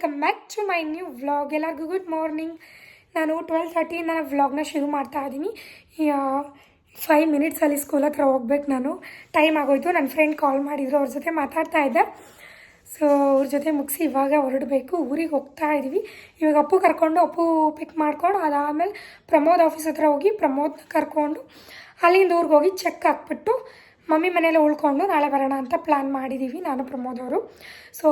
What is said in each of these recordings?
Welcome back to my new vlog ಎಲ್ಲರಿಗೂ good morning ನಾನು twelve thirty ನಾನು ವ್ಲಾಗ್ನ ಶುರು ಮಾಡ್ತಾ ಇದ್ದೀನಿ ಫೈವ್ ಮಿನಿಟ್ಸಲ್ಲಿ ಸ್ಕೂಲ್ ಹತ್ರ ಹೋಗ್ಬೇಕು ನಾನು. ಟೈಮ್ ಆಗೋಯ್ತು. ನನ್ನ ಫ್ರೆಂಡ್ ಕಾಲ್ ಮಾಡಿದ್ರು. ಅವ್ರ ಜೊತೆ ಮಾತಾಡ್ತಾ ಇದ್ದೆ. ಸೊ ಅವ್ರ ಜೊತೆ ಮುಗಿಸಿ ಇವಾಗ ಹೊರಡಬೇಕು. ಊರಿಗೆ ಹೋಗ್ತಾ ಇದ್ವಿ. ಇವಾಗ ಅಪ್ಪು ಕರ್ಕೊಂಡು, ಅಪ್ಪು ಪಿಕ್ ಮಾಡ್ಕೊಂಡು, ಅದಾದಮೇಲೆ ಪ್ರಮೋದ್ ಆಫೀಸ್ ಹತ್ರ ಹೋಗಿ ಪ್ರಮೋದ್ನ ಕರ್ಕೊಂಡು, ಅಲ್ಲಿಂದ ಊರಿಗೆ ಹೋಗಿ ಚೆಕ್ ಹಾಕ್ಬಿಟ್ಟು ಮಮ್ಮಿ ಮನೇಲಿ ಉಳ್ಕೊಂಡು ನಾಳೆ ಬರೋಣ ಅಂತ ಪ್ಲ್ಯಾನ್ ಮಾಡಿದ್ದೀವಿ ನಾನು ಪ್ರಮೋದ್ ಅವರು. ಸೊ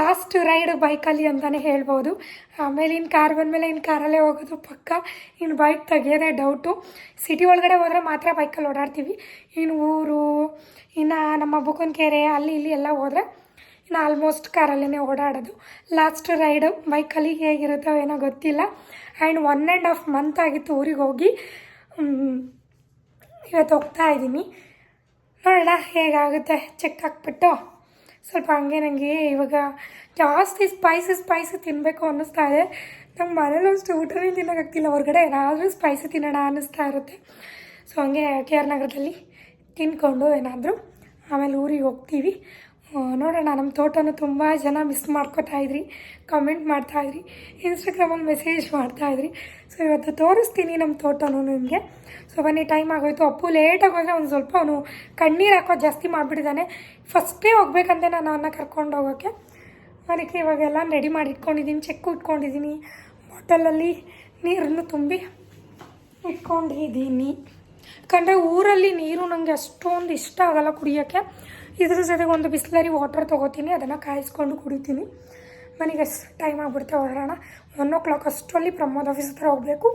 ಲಾಸ್ಟ್ ರೈಡ್ ಬೈಕಲ್ಲಿ ಅಂತಲೇ ಹೇಳ್ಬೋದು. ಆಮೇಲೆ ಇನ್ನು ಕಾರ್ ಬಂದಮೇಲೆ ಇನ್ನು ಕಾರಲ್ಲೇ ಹೋಗೋದು ಪಕ್ಕ. ಇನ್ನು ಬೈಕ್ ತೆಗಿಯೋದೇ ಡೌಟು ಸಿಟಿ ಒಳಗಡೆ ಹೋದರೆ ಮಾತ್ರ ಬೈಕಲ್ಲಿ ಓಡಾಡ್ತೀವಿ. ಇನ್ನು ಊರು, ಇನ್ನು ನಮ್ಮ ಬುಕನ್ ಕೆರೆ ಅಲ್ಲಿ ಇಲ್ಲಿ ಎಲ್ಲ ಹೋದರೆ ಇನ್ನು ಆಲ್ಮೋಸ್ಟ್ ಕಾರಲ್ಲೇ ಓಡಾಡೋದು. ಲಾಸ್ಟ್ ರೈಡು ಬೈಕಲ್ಲಿ ಹೇಗಿರುತ್ತೋ ಏನೋ ಗೊತ್ತಿಲ್ಲ. And one and half month ಆಗಿತ್ತು ಊರಿಗೆ ಹೋಗಿ. ಇವತ್ತು ಹೋಗ್ತಾ ಇದ್ದೀನಿ. ನೋಡೋಣ, ಹೇಗಾಗುತ್ತೆ? ಚೆಕ್ ಹಾಕ್ಬಿಟ್ಟು. ಸ್ವಲ್ಪ ಹಂಗೆ ನನಗೆ ಇವಾಗ ಜಾಸ್ತಿ ಸ್ಪೈಸಿ ಸ್ಪೈಸಿ ತಿನ್ನಬೇಕು ಅನ್ನಿಸ್ತಾ ಇದೆ. ನಮ್ಮ ಮನೇಲಿ ಅಷ್ಟು ಊಟನೇ ತಿನ್ನೋಕ್ಕಾಗ್ತಿಲ್ಲ ಹೊರಗಡೆ. ಏನಾದರೂ ಸ್ಪೈಸಿ ತಿನ್ನೋಣ ಅನ್ನಿಸ್ತಾ ಇರುತ್ತೆ. ಸೊ ಹಂಗೆ ಕೆ ಆರ್ ನಗರದಲ್ಲಿ ತಿನ್ಕೊಂಡು ಏನಾದರೂ ಆಮೇಲೆ ಊರಿಗೆ ಹೋಗ್ತೀವಿ. ನೋಡೋಣ, ನಮ್ಮ ತೋಟನ ತುಂಬ ಜನ ಮಿಸ್ ಮಾಡ್ಕೋತಾ ಇದ್ರಿ ಕಮೆಂಟ್ ಮಾಡ್ತಾಯಿದ್ರಿ ಇನ್ಸ್ಟಾಗ್ರಾಮಲ್ಲಿ ಮೆಸೇಜ್ ಮಾಡ್ತಾಯಿದ್ರಿ ಸೊ ಇವತ್ತು ತೋರಿಸ್ತೀನಿ ನಮ್ಮ ತೋಟನೂ ನಿಮಗೆ. ಸೊ ಬನ್ನಿ ಟೈಮ್ ಆಗೋಯ್ತು. ಅಪ್ಪು ಲೇಟಾಗಿ ಹೋದರೆ ಒಂದು ಸ್ವಲ್ಪ ಅವನು ಕಣ್ಣೀರು ಹಾಕೋ ಜಾಸ್ತಿ ಮಾಡಿಬಿಟ್ಟಿದ್ದಾನೆ ಫಸ್ಟೇ ಹೋಗ್ಬೇಕಂತೆ ನಾನು ಅವನ್ನ ಕರ್ಕೊಂಡು ಹೋಗೋಕ್ಕೆ ಅದಕ್ಕೆ ಇವಾಗೆಲ್ಲ ರೆಡಿ ಮಾಡಿ ಇಟ್ಕೊಂಡಿದ್ದೀನಿ, ಚೆಕ್ಕು ಇಟ್ಕೊಂಡಿದ್ದೀನಿ. ಬಾಟಲಲ್ಲಿ ನೀರನ್ನು ತುಂಬಿ ಇಟ್ಕೊಂಡಿದ್ದೀನಿ. ಯಾಕಂದರೆ ಊರಲ್ಲಿ ನೀರು ನನಗೆ ಅಷ್ಟೊಂದು ಇಷ್ಟ ಆಗಲ್ಲ ಕುಡಿಯೋಕ್ಕೆ ಇದ್ರ ಜೊತೆಗೆ ಒಂದು ಬಿಸ್ಲರಿ ವಾಟರ್ ತೊಗೋತೀನಿ ಅದನ್ನು ಕಾಯಿಸ್ಕೊಂಡು ಕುಡಿತೀನಿ. ಮನೆಗೆ ಟೈಮ್ ಆಗಿಬಿಡುತ್ತೆ ಹೊರಡೋಣ? ಒನ್ ಓ ಕ್ಲಾಕ್ ಅಷ್ಟರಲ್ಲಿ ಪ್ರಮೋದ್ ಆಫೀಸ್ ಹತ್ರ ಹೋಗಬೇಕು.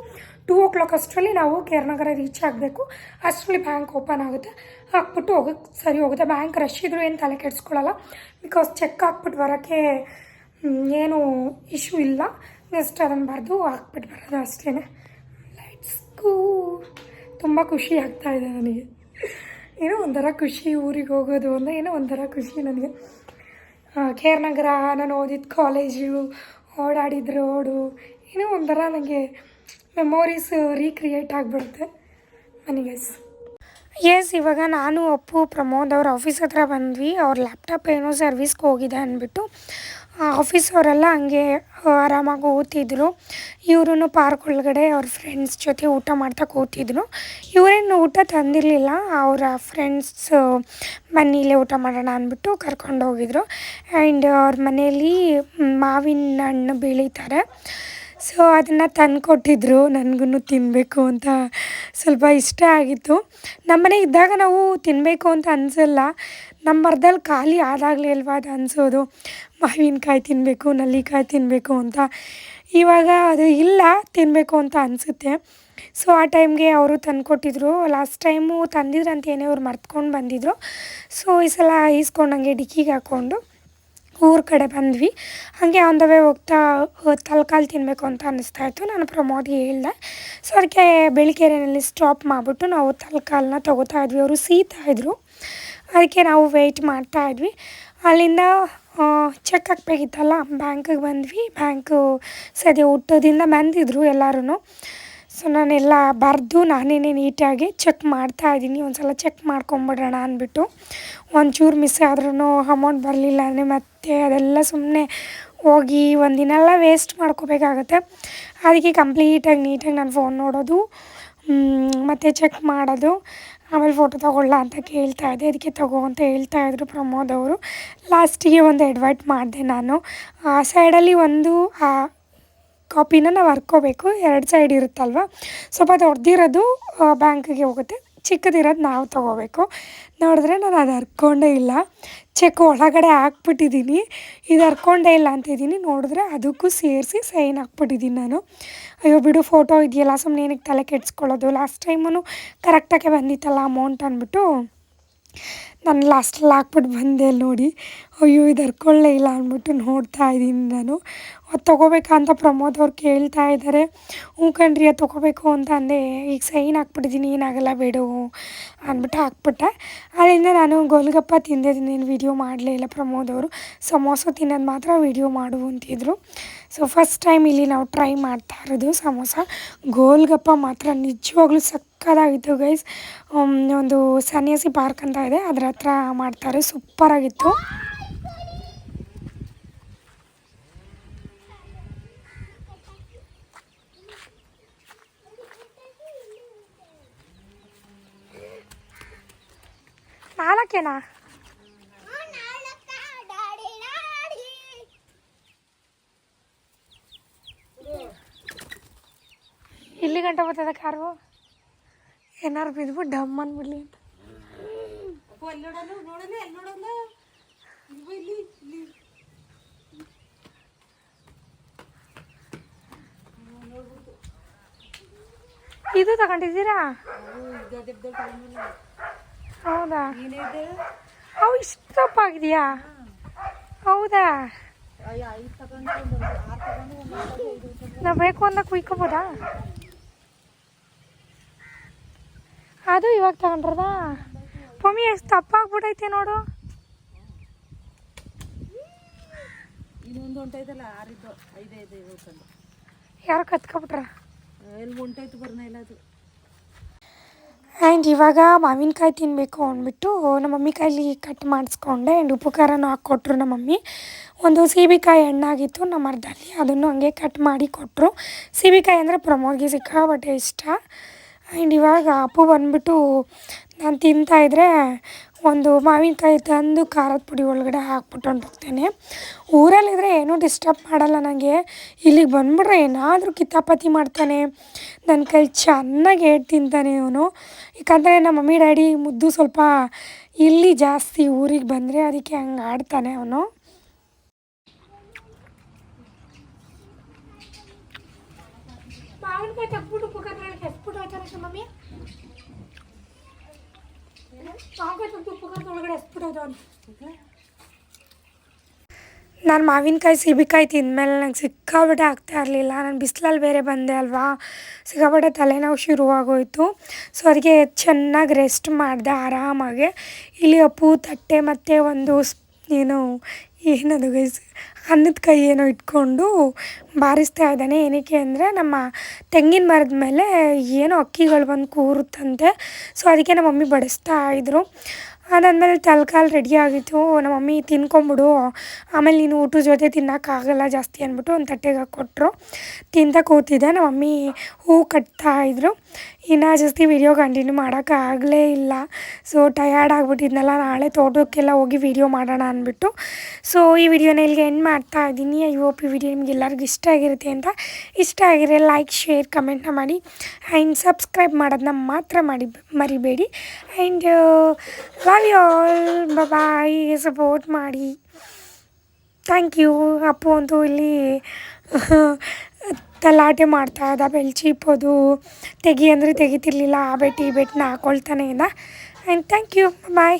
ಟೂ ಓ ಕ್ಲಾಕ್ ಅಷ್ಟರಲ್ಲಿ ನಾವು ಕೇರ್ನಗರ ರೀಚ್ ಆಗಬೇಕು. ಅಷ್ಟರಲ್ಲಿ ಬ್ಯಾಂಕ್ ಓಪನ್ ಆಗುತ್ತೆ. ಹಾಕ್ಬಿಟ್ಟು ಹೋಗೋಕ್ಕೆ ಸರಿ ಹೋಗುತ್ತೆ. ಬ್ಯಾಂಕ್ ರಶ್ ಇದ್ರೂ ಏನು ತಲೆ ಕೆಡಿಸ್ಕೊಳ್ಳಲ್ಲ ಬಿಕಾಸ್ ಚೆಕ್ ಹಾಕ್ಬಿಟ್ಟು ಬರೋಕ್ಕೆ ಏನು ಇಶ್ಯೂ ಇಲ್ಲ. ನೆಕ್ಸ್ಟ್ ಅದನ್ನು ಬರೆದು ಹಾಕ್ಬಿಟ್ಟು ಬರೋದು ಅಷ್ಟೇ ಲೈಟ್ಸ್ಗೂ ತುಂಬ ಖುಷಿ ಆಗ್ತಾ ಇದೆ ನನಗೆ. ಏನೋ ಒಂಥರ ಖುಷಿ ಊರಿಗೆ ಹೋಗೋದು ಅಂದರೆ ಏನೋ ಒಂಥರ ಖುಷಿ ನನಗೆ. ಕೆ ಆರ್ ನಗರ ನಾನು ಓದಿದ ಕಾಲೇಜು ಓಡಾಡಿದ ರೋಡು ಏನೋ ಒಂಥರ ನನಗೆ ಮೆಮೊರೀಸ್ ರೀಕ್ರಿಯೇಟ್ ಆಗಿಬಿಡುತ್ತೆ ನನಗೆ ಎಸ್ ಇವಾಗ ನಾನು ಅಪ್ಪು ಪ್ರಮೋದ್ ಅವ್ರ ಆಫೀಸ್ ಹತ್ರ ಬಂದ್ವಿ. ಅವ್ರ ಲ್ಯಾಪ್ಟಾಪ್ ಏನೋ ಸರ್ವಿಸ್ಗೆ ಹೋಗಿದೆ ಅಂದ್ಬಿಟ್ಟು. ಆಫೀಸ್ ಅವರೆಲ್ಲ ಹಂಗೆ ಆರಾಮಾಗಿ ಓದ್ತಿದ್ರು. ಇವ್ರೂ ಪಾರ್ಕ್ ಒಳಗಡೆ ಅವ್ರ ಫ್ರೆಂಡ್ಸ್ ಜೊತೆ ಊಟ ಮಾಡ್ತಾ ಕೂತಿದ್ರು ಇವರೇನು ಊಟ ತಂದಿರಲಿಲ್ಲ, ಅವರ ಫ್ರೆಂಡ್ಸ್ ಮನೇಲೇ ಊಟ ಮಾಡೋಣ ಅಂದ್ಬಿಟ್ಟು ಕರ್ಕೊಂಡು ಹೋಗಿದ್ರು. ಆ್ಯಂಡ್ ಅವ್ರ ಮನೆಯಲ್ಲಿ ಮಾವಿನ ಹಣ್ಣು ಬೆಳೀತಾರೆ. ಸೊ ಅದನ್ನು ತಂದು ಕೊಟ್ಟಿದ್ರು ನನಗೂ ತಿನ್ನಬೇಕು ಅಂತ ಸ್ವಲ್ಪ ಇಷ್ಟ ಆಗಿತ್ತು. ನಮ್ಮನೆ ಇದ್ದಾಗ ನಾವು ತಿನ್ನಬೇಕು ಅಂತ ಅನಿಸಲ್ಲ ನಮ್ಮ ಮರದಲ್ಲಿ ಖಾಲಿ ಆದಾಗಲೇ ಅಲ್ವಾ ಅದು ಅನಿಸೋದು. ಮಾವಿನಕಾಯಿ ತಿನ್ನಬೇಕು ನಲ್ಲಿಕಾಯಿ ತಿನ್ನಬೇಕು ಅಂತ. ಇವಾಗ ಅದು ಇಲ್ಲ ತಿನ್ನಬೇಕು ಅಂತ ಅನಿಸುತ್ತೆ. ಸೊ ಆ ಟೈಮ್ಗೆ ಅವರು ತಂದುಕೊಟ್ಟಿದ್ರು ಲಾಸ್ಟ್ ಟೈಮು ತಂದಿದ್ರಂತ ಏನೇ ಅವ್ರು ಮರ್ತ್ಕೊಂಡು ಬಂದಿದ್ರು. ಸೊ ಈ ಸಲ ಈಸ್ಕೊಂಡಂಗೆ ಡಿಕ್ಕಿಗೆ ಹಾಕ್ಕೊಂಡು ಊರ ಕಡೆ ಬಂದ್ವಿ. ಹಾಗೆ ಆನ್ ದ ವೇ ಹೋಗ್ತಾ ತಲ್ಕಾಲು ತಿನ್ನಬೇಕು ಅಂತ ಅನ್ನಿಸ್ತಾ ಇತ್ತು. ನಾನು ಪ್ರಮೋದ್ಗೆ ಹೇಳ್ದೆ. ಸೊ ಅದಕ್ಕೆ ಬೆಳಿಗ್ಗೆರೆಯಲ್ಲಿ ಸ್ಟಾಪ್ ಮಾಡಿಬಿಟ್ಟು ನಾವು ತಲ್ಕಾಲನ್ನ ತೊಗೋತಾ ಇದ್ವಿ. ಅವರು ಸೀತಾ ಇದ್ದರು ಅದಕ್ಕೆ ನಾವು ವೆಯ್ಟ್ ಮಾಡ್ತಾ ಇದ್ವಿ. ಅಲ್ಲಿಂದ ಚೆಕ್ ಹಾಕ್ಬೇಕಿತ್ತಲ್ಲ ಬ್ಯಾಂಕಿಗೆ ಬಂದ್ವಿ. ಬ್ಯಾಂಕು ಸದ್ಯ ಹುಟ್ಟೋದಿಂದ ಬಂದಿದ್ದರು ಎಲ್ಲರೂ ಸೊ ನಾನೆಲ್ಲ ಬರೆದು ನಾನೇನೇ ನೀಟಾಗಿ ಚೆಕ್ ಮಾಡ್ತಾ ಇದ್ದೀನಿ. ಒಂದು ಸಲ ಚೆಕ್ ಮಾಡ್ಕೊಂಬಿಡೋಣ ಅಂದ್ಬಿಟ್ಟು. ಒಂಚೂರು ಮಿಸ್ ಆದ್ರೂ ಅಮೌಂಟ್ ಬರಲಿಲ್ಲ ಅಂದರೆ ಮತ್ತೆ ಅದೆಲ್ಲ ಸುಮ್ಮನೆ ಹೋಗಿ ಒಂದಿನ ಎಲ್ಲ ವೇಸ್ಟ್ ಮಾಡ್ಕೋಬೇಕಾಗುತ್ತೆ. ಅದಕ್ಕೆ ಕಂಪ್ಲೀಟಾಗಿ ನೀಟಾಗಿ ನಾನು ಫೋನ್ ನೋಡೋದು. ಮತ್ತು ಚೆಕ್ ಮಾಡೋದು. ಆಮೇಲೆ ಫೋಟೋ ತಗೊಳ್ಳ ಅಂತ ಕೇಳ್ತಾ ಇದ್ದೆ. ಅದಕ್ಕೆ ತಗೋ ಅಂತ ಹೇಳ್ತಾ ಇದ್ರು ಪ್ರಮೋದ್ ಅವರು. ಲಾಸ್ಟಿಗೆ ಒಂದು ಎಡ್ವೈಟ್ ಮಾಡಿದೆ ನಾನು. ಆ ಸೈಡಲ್ಲಿ ಒಂದು ಕಾಪಿನ ನಾವು ಹರ್ಕೋಬೇಕು. ಎರಡು ಸೈಡ್ ಇರುತ್ತಲ್ವ? ಸ್ವಲ್ಪ ದೊಡ್ಡದಿರೋದು ಬ್ಯಾಂಕಿಗೆ ಹೋಗುತ್ತೆ. ಚಿಕ್ಕದಿರೋದು ನಾವು ತೊಗೋಬೇಕು. ನೋಡಿದ್ರೆ ನಾನು ಅದು ಹರ್ಕೊಂಡೇ ಇಲ್ಲ. ಚೆಕ್ ಒಳಗಡೆ ಹಾಕ್ಬಿಟ್ಟಿದ್ದೀನಿ ಇದು ಹರ್ಕೊಂಡೇ ಇಲ್ಲ ಅಂತಿದ್ದೀನಿ ನೋಡಿದ್ರೆ ಅದಕ್ಕೂ ಸೇರಿಸಿ ಸೈನ್ ಹಾಕ್ಬಿಟ್ಟಿದ್ದೀನಿ ನಾನು. ಅಯ್ಯೋ ಬಿಡು ಫೋಟೋ ಇದೆಯಲ್ಲ ಸುಮ್ಮನೆ ಏನಕ್ಕೆ ತಲೆ ಕೆಡ್ಸ್ಕೊಳ್ಳೋದು? ಲಾಸ್ಟ್ ಟೈಮೂ ಕರೆಕ್ಟಾಗೆ ಬಂದಿತ್ತಲ್ಲ ಅಮೌಂಟ್ ಅಂದ್ಬಿಟ್ಟು. ನಾನು ಲಾಸ್ಟಲ್ಲಿ ಹಾಕ್ಬಿಟ್ಟು ಬಂದೆ ನೋಡಿ. ಅಯ್ಯೋ, ಇದು ಹರ್ಕೊಳ್ಳೇ ಇಲ್ಲ ಅಂದ್ಬಿಟ್ಟು ನೋಡ್ತಾ ಇದ್ದೀನಿ ನಾನು. ಅದು ತೊಗೋಬೇಕಾ ಅಂತ ಪ್ರಮೋದ್ ಅವ್ರು ಕೇಳ್ತಾ ಇದ್ದಾರೆ. ಹ್ಞೂ ಕಣ್ರಿ, ಅದು ತೊಗೋಬೇಕು ಅಂತ ಅಂದೆ. ಈಗ ಸೈನ್ ಹಾಕ್ಬಿಟ್ಟಿದ್ದೀನಿ, ಏನಾಗಲ್ಲ ಬಿಡು ಅಂದ್ಬಿಟ್ಟು ಹಾಕ್ಬಿಟ್ಟೆ. ಅದರಿಂದ ನಾನು ಗೋಲ್ಗಪ್ಪ ತಿಂದಿದ್ದೀನಿ ಏನು ವೀಡಿಯೋ ಮಾಡಲೇ ಇಲ್ಲ ಪ್ರಮೋದ್ ಅವರು. ಸಮೋಸ ತಿನ್ನೋದು ಮಾತ್ರ ವೀಡಿಯೋ ಮಾಡು ಅಂತಿದ್ರು. ಸೊ ಫಸ್ಟ್ ಟೈಮ್ ಇಲ್ಲಿ ನಾವು ಟ್ರೈ ಮಾಡ್ತಾ ಇರೋದು ಸಮೋಸ. ಗೋಲ್ಗಪ್ಪ ಮಾತ್ರ ನಿಜವಾಗ್ಲೂ ಸಕ್ಕತ್ತಾಗಿತ್ತು ಗೈಸ್ ಒಂದು ಸನ್ಯಾಸಿ ಪಾರ್ಕ್ ಅಂತ ಇದೆ. ಅದ್ರ ಹತ್ರ ಮಾಡ್ತಾರೆ. ಸೂಪರಾಗಿತ್ತು ನಾಲ್ಕೇನಾ? ಇಲ್ಲಿ ಗಂಟೆ ಬರ್ತದ ಕಾರು? ಏನಾರು ಬಿದ್ಬಿಟ್ಟು ಡಮ್ ಅಂದ್ಬಿಡ್ಲಿ ಅಂತ. ಇದು ತಗೊಂಡಿದ್ದೀರಾ? ಹೌದಾ ಅವು ಇಷ್ಟು ದಪ್ಪ ಆಗಿದೆಯಾ? ಹೌದಾ? ನಾ ಬೇಕು ಅಂದ ಕುಯ್ಕೋಬೋದಾ ಅದು ಇವಾಗ ತಗೊಂಡ್ರದ? ಪಮ್ಮಿ ಎಷ್ಟು ತಪ್ಪಾಗ್ಬಿಟೈತೆ ನೋಡು. ಇನ್ನೊಂದು ಹೊಂಟೈತಲ್ಲ ಆರಿದ್ದು. ಐದೇ ಐದೇ ಉಳ್ಕೊಂಡು ಯಾರು ಕತ್ಕೊಬಿಟ್ರ? ಎಲ್ಲಿ ಹೊಂಟೈತು ಬರ್ನ ಅದು. ಆ್ಯಂಡ್ ಇವಾಗ ಮಾವಿನಕಾಯಿ ತಿನ್ನಬೇಕು ಅಂದ್ಬಿಟ್ಟು ನಮ್ಮ ಮಮ್ಮಿ ಕೈಲಿ ಕಟ್ ಮಾಡಿಸ್ಕೊಂಡೆ ಆ್ಯಂಡ್ ಉಪ್ಪು ಖಾರನೂ ಹಾಕ್ಕೊಟ್ರು ನಮ್ಮ ಮಮ್ಮಿ. ಒಂದು ಸೀಬೆಕಾಯಿ ಹಣ್ಣಾಗಿತ್ತು ನಮ್ಮ ಅರ್ಧಲ್ಲಿ ಅದನ್ನು ಹಂಗೆ ಕಟ್ ಮಾಡಿ ಕೊಟ್ಟರು ಸೀಬೆಕಾಯಿ ಅಂದರೆ ಪ್ರಮೋದ್ಗೆ ಸಿಕ್ಕಾಬಟ್ಟೆ ಇಷ್ಟ. ಆ್ಯಂಡ್ ಇವಾಗ ಅಪ್ಪು ಬಂದ್ಬಿಟ್ಟು ನಾನು ತಿಂತಾಯಿದ್ರೆ ಒಂದು ಮಾವಿನಕಾಯಿ ತಂದು ಖಾರದ ಪುಡಿ ಒಳಗಡೆ ಹಾಕ್ಬಿಟ್ಟು ಹೊಂಟೋಗ್ತೇನೆ ಊರಲ್ಲಿದ್ದರೆ ಏನೂ ಡಿಸ್ಟರ್ಬ್ ಮಾಡಲ್ಲ ನನಗೆ ಇಲ್ಲಿಗೆ ಬಂದುಬಿಟ್ರೆ ಏನಾದರೂ ಕಿತ್ತಾಪತಿ ಮಾಡ್ತಾನೆ. ನನ್ನ ಕೈ ಚೆನ್ನಾಗಿ ಹೇಳಿ ತಿಂತಾನೆ ಇವನು. ಯಾಕಂದರೆ ನಮ್ಮ ಮಮ್ಮಿ, ಡ್ಯಾಡಿ ಮುದ್ದು ಸ್ವಲ್ಪ ಇಲ್ಲಿ ಜಾಸ್ತಿ ಊರಿಗೆ ಬಂದರೆ ಅದಕ್ಕೆ ಹಂಗೆ ಆಡ್ತಾನೆ ಅವನು. ಮಾವಿನಕಾಯಿ ಮಮ್ಮಿ? ನಾನು ಮಾವಿನಕಾಯಿ ಸೀಬೆಕಾಯಿ ತಿಂದಮೇಲೆ ನಂಗೆ ಸಿಕ್ಕಾಬಿಟ್ಟೆ ಆಗ್ತಾ ಇರಲಿಲ್ಲ. ನಾನು ಬಿಸಿಲಲ್ಲಿ ಬೇರೆ ಬಂದೆ ಅಲ್ವಾ? ಸಿಕ್ಕಾಪಟ್ಟೆ ತಲೆನೋವು ಶುರುವಾಗೋಯಿತು. ಸೊ ಅದಕ್ಕೆ ಚೆನ್ನಾಗಿ ರೆಸ್ಟ್ ಮಾಡಿದೆ ಆರಾಮಾಗಿ. ಇಲ್ಲಿ ಅಪ್ಪು, ತಟ್ಟೆ ಮತ್ತು ಒಂದು ಏನು ಏನದು ಗೈಸ್ ಅನ್ನದ ಕೈ ಏನೋ ಇಟ್ಕೊಂಡು ಬಾರಿಸ್ತಾ ಇದ್ದಾನೆ. ಏನಕ್ಕೆ ಅಂದರೆ ನಮ್ಮ ತೆಂಗಿನ ಮರದ ಮೇಲೆ ಏನೋ ಅಕ್ಕಿಗಳು ಬಂದು ಕೂರುತ್ತಂತೆ. ಸೊ ಅದಕ್ಕೆ ನಮ್ಮ ಮಮ್ಮಿ ಬಡಿಸ್ತಾ ಇದ್ರು. ಅದಾದಮೇಲೆ ತಲ್ಕಾಲು ರೆಡಿ ಆಗಿತ್ತು. ನಮ್ಮ ಮಮ್ಮಿ ತಿನ್ಕೊಂಬಿಡು. ಆಮೇಲೆ ನೀನು ಊಟದ ಜೊತೆ ತಿನ್ನೋಕ್ಕಾಗಲ್ಲ ಜಾಸ್ತಿ ಅಂದ್ಬಿಟ್ಟು ಒಂದು ತಟ್ಟೆಗೆ ಹಾಕ್ಕೊಟ್ರು. ತಿಂತ ಕೂತಿದ್ದೆ. ನಮ್ಮ ಮಮ್ಮಿ ಹೂ ಕಟ್ತಾ ಇದ್ರು. ಇನ್ನು ಜಾಸ್ತಿ ವಿಡಿಯೋ ಕಂಟಿನ್ಯೂ ಮಾಡೋಕ್ಕಾಗಲೇ ಇಲ್ಲ. ಸೊ ಟಯರ್ಡ್ ಆಗಿಬಿಟ್ಟಿದ್ನಲ್ಲ, ನಾಳೆ ತೋಟಕ್ಕೆಲ್ಲ ಹೋಗಿ ವಿಡಿಯೋ ಮಾಡೋಣ ಅಂದ್ಬಿಟ್ಟು. ಸೊ ಈ ವಿಡಿಯೋನ ಇಲ್ಲಿಗೆ ಎಂಡ್ ಮಾಡ್ತಾ ಇದ್ದೀನಿ. ಐ ಹೋಪ್ ಈ ವಿಡಿಯೋ ನಿಮ್ಗೆ ಎಲ್ಲರಿಗೂ ಇಷ್ಟ ಆಗಿರುತ್ತೆ ಅಂತ. ಇಷ್ಟ ಆಗಿರೋ ಲೈಕ್ ಶೇರ್ ಕಮೆಂಟ್ನ ಮಾಡಿ. ಆ್ಯಂಡ್ ಸಬ್ಸ್ಕ್ರೈಬ್ ಮಾಡೋದನ್ನ ಮಾತ್ರ ಮಾಡಿ, ಮರಿಬೇಡಿ. And love you all bye support ಮಾಡಿ. ಥ್ಯಾಂಕ್ ಯು ಅಪ್ಪು ಅಂತೂ ಇಲ್ಲಿ ತಲಾಟೆ ಮಾಡ್ತಾ ಇದ್ದ ಬೆಳ್ಚಿಪ್ಪೋದು ತೆಗಿ ಅಂದರೆ ತೆಗಿತಿರ್ಲಿಲ್ಲ, ಆ ಬೆಟ್ಟು ಈ ಬೆಟ್ಟನ್ನ ಹಾಕೊಳ್ತಾನೆ ಇದ್ದ. And thank you bye